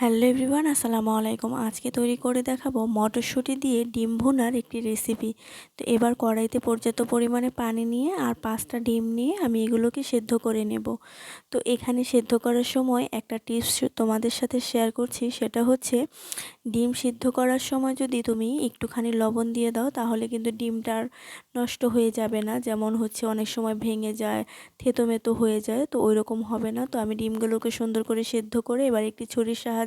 Hello everyone, আসসালামু আলাইকুম। আজকে তৈরি করে দেখাবো মটরশুঁটি দিয়ে ডিম ভুনার একটি রেসিপি। তো এবার কড়াইতে পর্যাপ্ত পরিমাণে পানি নিয়ে আর পাঁচটা ডিম নিয়ে আমি এগুলোকে সেদ্ধ করে নেব। তো এখানে সেদ্ধ করার সময় একটা টিপস তোমাদের সাথে শেয়ার করছি, সেটা হচ্ছে ডিম সিদ্ধ করার সময় যদি তুমি একটুখানি লবণ দিয়ে দাও, তাহলে কিন্তু ডিমটার নষ্ট হয়ে যাবে না। যেমন হচ্ছে অনেক সময় ভেঙে যায় থেতো হয়ে যায়, তো ওই রকম হবে না। তো আমি ডিমগুলোকে সুন্দর করে সেদ্ধ করে এবার একটি ছুরির সাহায্যে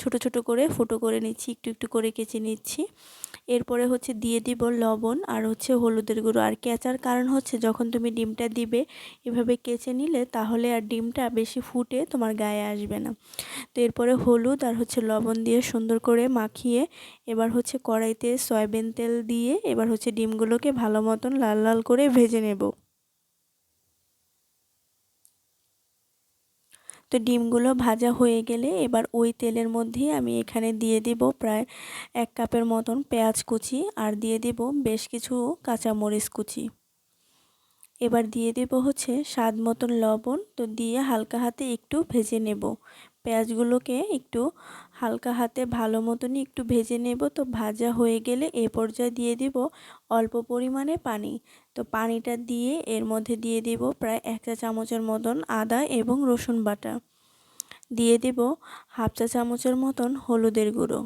ছোট ছোট করে ফুটো করে নিচ্ছি, একটু একটু করে কেচে নিচ্ছি। এরপরে হচ্ছে দিয়ে দিব লবণ আর হচ্ছে হলুদের গুঁড়ো। আর কেচার কারণ হচ্ছে যখন তুমি ডিমটা দিবে এভাবে কেচে নিলে তাহলে আর ডিমটা বেশি ফুটে তোমার গায়ে আসবে না। তো এরপরে হলুদ আর হচ্ছে লবণ দিয়ে সুন্দর করে মাখিয়ে এবার হচ্ছে কড়াইতে সয়াবিন তেল দিয়ে এবার হচ্ছে ডিমগুলোকে ভালো মতন লাল লাল করে ভেজে নেব। তো ডিমগুলো ভাজা হয়ে গেলে এবার ওই তেলের মধ্যে আমি এখানে দিয়ে দেব প্রায় এক কাপের মতন পেঁয়াজ কুচি আর দিয়ে দেব বেশ কিছু কাঁচামরিচ কুচি। এবার দিয়ে দেব হচ্ছে স্বাদ মতন লবণ। তো দিয়ে হালকা হাতে একটু ভেজে নেব। পেঁয়াজগুলোকে একটু হালকা হাতে ভালো মতনই একটু ভেজে নেব। তো ভাজা হয়ে গেলে এ পর্যায়ে দিয়ে দিব অল্প পরিমাণে পানি। তো পানিটা দিয়ে এর মধ্যে দিয়ে দিব প্রায় এক চা চামচের মতন আদা এবং রসুন বাটা। দিয়ে দেব হাফ চা চামচের মতন হলুদের গুঁড়ো।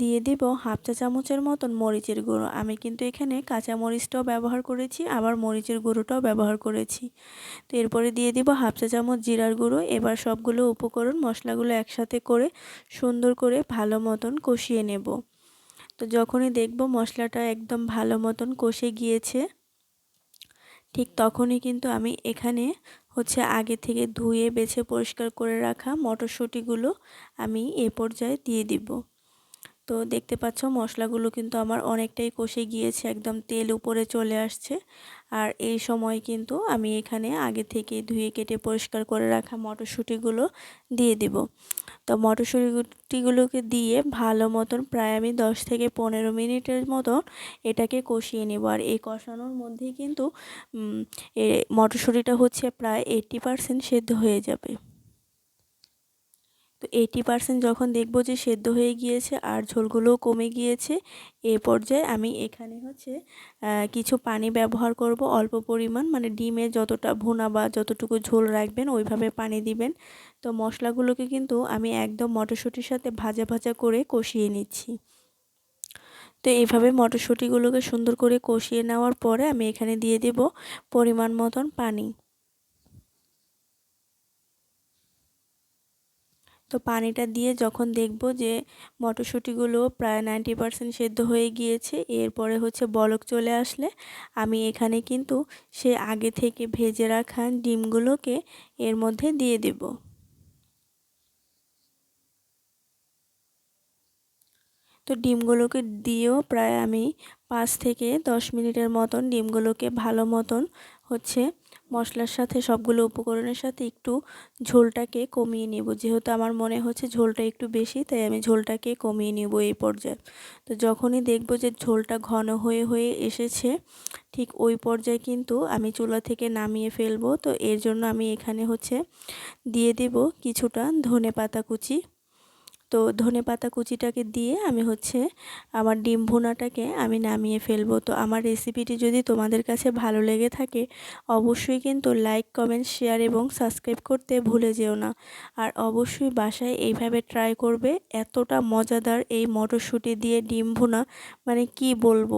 দিয়ে দিব হাফ চা চামচের মতন মরিচের গুঁড়ো। আমি কিন্তু এখানে কাঁচা মরিচটাও ব্যবহার করেছি, আবার মরিচের গুঁড়োটাও ব্যবহার করেছি। তো এরপরে দিয়ে দিব হাফ চা চামচ জিরার গুঁড়ো। এবার সবগুলো উপকরণ, মশলাগুলো একসাথে করে সুন্দর করে ভালো মতন কষিয়ে নেব। তো যখনই দেখব মশলাটা একদম ভালো মতন কষে গিয়েছে, ঠিক তখনই কিন্তু আমি এখানে হচ্ছে আগে থেকে ধুয়ে, বেছে, পরিষ্কার করে রাখা মটরশুঁটিগুলো আমি এ পর্যায়ে দিয়ে দিব। তো দেখতে পাচ্ছ মশলাগুলো কিন্তু আমার অনেকটাই কষে গিয়েছে, একদম তেল উপরে চলে আসছে। আর এই সময় কিন্তু আমি এখানে আগে থেকে ধুয়ে কেটে পরিষ্কার করে রাখা মটরশুঁটিগুলো দিয়ে দিব। তো মটরশুঁটিগুলোকে দিয়ে ভালো মতন প্রায় আমি 10 থেকে পনেরো মিনিটের মতন এটাকে কষিয়ে নেব। আর এই কষানোর মধ্যেই কিন্তু এ মটরশুঁটিটা হচ্ছে প্রায় এইট্টি পারসেন্ট সেদ্ধ হয়ে যাবে। তো এইটি পারসেন্ট যখন দেখব যে সেদ্ধ হয়ে গিয়েছে আর ঝোলগুলোও কমে গিয়েছে, এ পর্যায়ে আমি এখানে হচ্ছে কিছু পানি ব্যবহার করব। অল্প পরিমাণ মানে ডিমে যতটা ভুনা বা যতটুকু ঝোল রাখবেন ওইভাবে পানি দিবেন। তো মশলাগুলোকে কিন্তু আমি একদম মটরশুঁটির সাথে ভাজা ভাজা করে কষিয়ে নিচ্ছি। তো এইভাবে মটরশুঁটিগুলোকে সুন্দর করে কষিয়ে নেওয়ার পরে আমি এখানে দিয়ে দেব পরিমাণ মতন পানি। তো পানিটা দিয়ে যখন দেখব যে মটরশুঁটিগুলো প্রায় নাইনটি পারসেন্ট সেদ্ধ হয়ে গিয়েছে, এরপরে হচ্ছে বলক চলে আসলে, আমি এখানে কিন্তু সে আগে থেকে ভেজে রাখা ডিমগুলোকে এর মধ্যে দিয়ে দেব। তো ডিমগুলোকে দিয়েও প্রায় আমি পাঁচ থেকে দশ মিনিটের মতন ডিমগুলোকে ভালো মতন হচ্ছে মশলার সাথে সবগুলো উপকরণের সাথে একটু ঝোলটাকে কমিয়ে নেব। যেহেতু আমার মনে হচ্ছে ঝোলটা একটু বেশি, তাই আমি ঝোলটাকে কমিয়ে নেব এই পর্যায়ে। তো যখনই দেখব যে ঝোলটা ঘন হয়ে হয়ে এসেছে, ঠিক ওই পর্যায়ে কিন্তু আমি চুলা থেকে নামিয়ে ফেলব। তো এর জন্য আমি এখানে হচ্ছে দিয়ে দেব কিছুটা ধনে পাতা কুচি তো ধনে পাতা কুচিটাকে দিয়ে আমি হচ্ছে আমার ডিম ভুনাটাকে আমি নামিয়ে ফেলব। তো আমার রেসিপিটি যদি তোমাদের কাছে ভালো লেগে থাকে, অবশ্যই কিন্তু লাইক কমেন্ট শেয়ার এবং সাবস্ক্রাইব করতে ভুলে যেও না। আর অবশ্যই বাসায় এইভাবে ট্রাই করবে, এতটা মজাদার এই মটরশুঁটি দিয়ে ডিম ভুনা মানে কি বলব?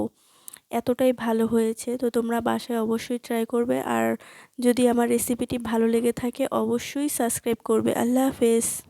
এতটাই ভালো হয়েছে। তো তোমরা বাসায় অবশ্যই ট্রাই করবে। আর যদি আমার রেসিপিটি ভালো লেগে থাকে, অবশ্যই সাবস্ক্রাইব করবে। আল্লাহ হাফেজ।